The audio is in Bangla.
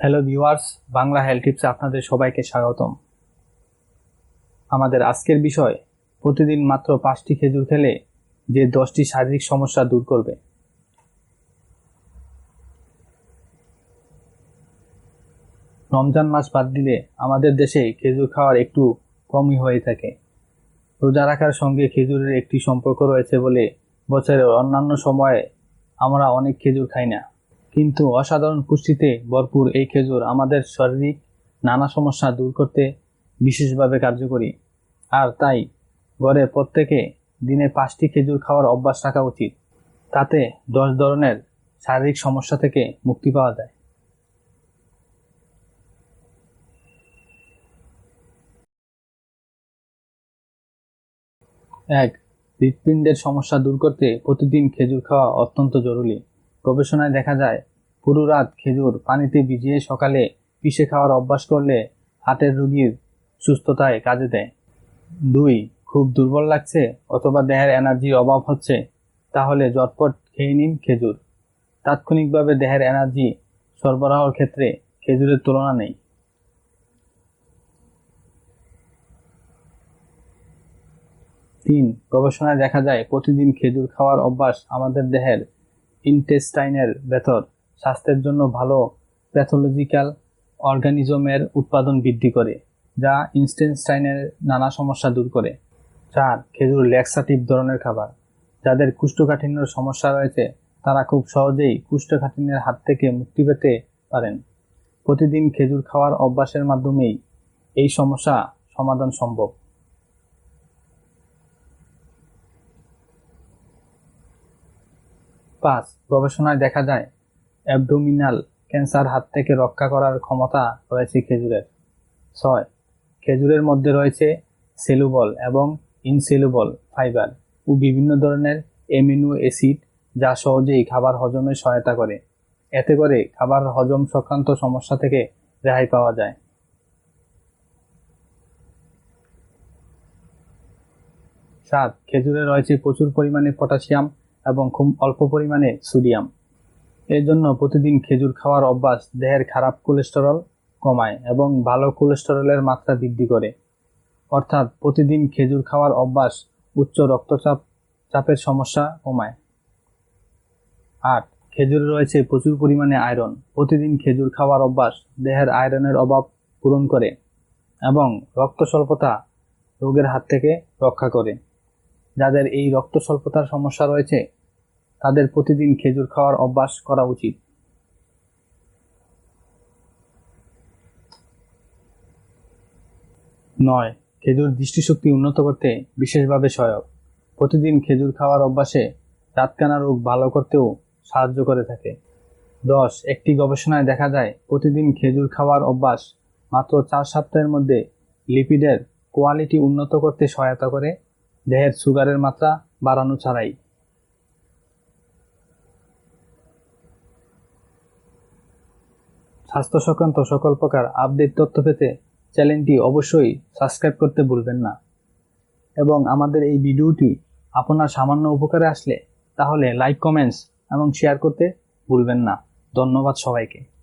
হ্যালো ভিউয়ার্স বাংলা হেলথ টিপসে আপনাদের সবাইকে স্বাগতম। আমাদের আজকের বিষয়, প্রতিদিন মাত্র পাঁচটি খেজুর খেলে যে দশটি শারীরিক সমস্যা দূর করবে। রমজান মাস বাদ দিলে আমাদের দেশে খেজুর খাওয়ার একটু কমই হয়ে থাকে। রোজা রাখার সঙ্গে খেজুরের একটি সম্পর্ক রয়েছে বলে বছরের অন্যান্য সময়ে আমরা অনেক খেজুর খাই না। কিন্তু অসাধারণ পুষ্টিতে ভরপুর এই খেজুর আমাদের শারীরিক নানা সমস্যা দূর করতে বিশেষভাবে কার্যকরী। আর তাই ঘরে প্রত্যেকে দিনে পাঁচটি খেজুর খাওয়ার অভ্যাস রাখা উচিত। তাতে দশ ধরনের শারীরিক সমস্যা থেকে মুক্তি পাওয়া যায়। এক, হৃৎপিণ্ডের সমস্যা দূর করতে প্রতিদিন খেজুর খাওয়া অত্যন্ত জরুরি। গবেষণায় দেখা যায়, পুরো রাত খেজুর পানিতে ভিজিয়ে সকালে পিষে খাওয়ার অভ্যাস করলে হার্টের রোগীর সুস্থতায় কাজে দেয়। দুই, খুব দুর্বল লাগছে অথবা দেহের এনার্জির অভাব হচ্ছে, তাহলে জটপট খেয়ে নিন খেজুর। তাৎক্ষণিকভাবে দেহের এনার্জি সরবরাহর ক্ষেত্রে খেজুরের তুলনা নেই। তিন, গবেষণায় দেখা যায় প্রতিদিন খেজুর খাওয়ার অভ্যাস আমাদের দেহের ইন্টেস্টাইনের ভেতর স্বাস্থ্যের জন্য ভালো প্যাথোলজিক্যাল অর্গানিজমের উৎপাদন বৃদ্ধি করে, যা ইনস্টেনস্টাইনের নানা সমস্যা দূর করে। চার, খেজুর ল্যাক্সাটিভ ধরনের খাবার, যাদের কুষ্ঠকাঠিন্যর সমস্যা রয়েছে, তারা খুব সহজেই কুষ্ঠকাঠিন্যের হাত থেকে মুক্তি পেতে পারেন। প্রতিদিন খেজুর খাওয়ার অভ্যাসের মাধ্যমেই এই সমস্যা সমাধান সম্ভব। পাঁচ, গবেষণায় দেখা যায়, অ্যাবডোমিনাল ক্যান্সার হাত থেকে রক্ষা করার ক্ষমতা রয়েছে খেজুরের। ছয়, খেজুরের মধ্যে রয়েছে সেলুবল এবং ইনসেলুবল ফাইবার ও বিভিন্ন ধরনের এমিনো অ্যাসিড যা সহজেই খাবার হজমে সহায়তা করে। এতে করে খাবার হজম সংক্রান্ত সমস্যা থেকে রেহাই পাওয়া যায়। সাত, খেজুরে রয়েছে প্রচুর পরিমাণে পটাশিয়াম এবং খুব অল্প পরিমাণে সোডিয়াম। এর জন্য প্রতিদিন খেজুর খাওয়ার অভ্যাস দেহের খারাপ কোলেস্টেরল কমায় এবং ভালো কোলেস্টেরলের মাত্রা বৃদ্ধি করে। অর্থাৎ প্রতিদিন খেজুর খাওয়ার অভ্যাস উচ্চ রক্তচাপ, চাপের সমস্যা কমায়। আট, খেজুরে রয়েছে প্রচুর পরিমাণে আয়রন। প্রতিদিন খেজুর খাওয়ার অভ্যাস দেহের আয়রনের অভাব পূরণ করে এবং রক্ত স্বল্পতা রোগের হাত থেকে রক্ষা করে। যাদের এই রক্ত স্বল্পতার সমস্যা রয়েছে, তাদের প্রতিদিন খেজুর খাওয়ার অভ্যাস করা উচিত। নয়, খেজুর দৃষ্টিশক্তি উন্নত করতে বিশেষভাবে সহায়ক। প্রতিদিন খেজুর খাওয়ার অভ্যাসে রাতকানা রোগ ভালো করতেও সাহায্য করে থাকে। দশ, একটি গবেষণায় দেখা যায়, প্রতিদিন খেজুর খাওয়ার অভ্যাস মাত্র চার সপ্তাহের মধ্যে লিপিডের কোয়ালিটি উন্নত করতে সহায়তা করে। দেহের সুগারের মাত্রা বাড়ানো ছাড়াই। স্বাস্থ্য সংক্রান্ত সকল প্রকার আপডেট তথ্য পেতে চ্যানেলটি অবশ্যই সাবস্ক্রাইব করতে ভুলবেন না। এবং আমাদের এই ভিডিওটি আপনার সামান্য উপকারে আসলে তাহলে লাইক, কমেন্টস এবং শেয়ার করতে ভুলবেন না। ধন্যবাদ সবাইকে।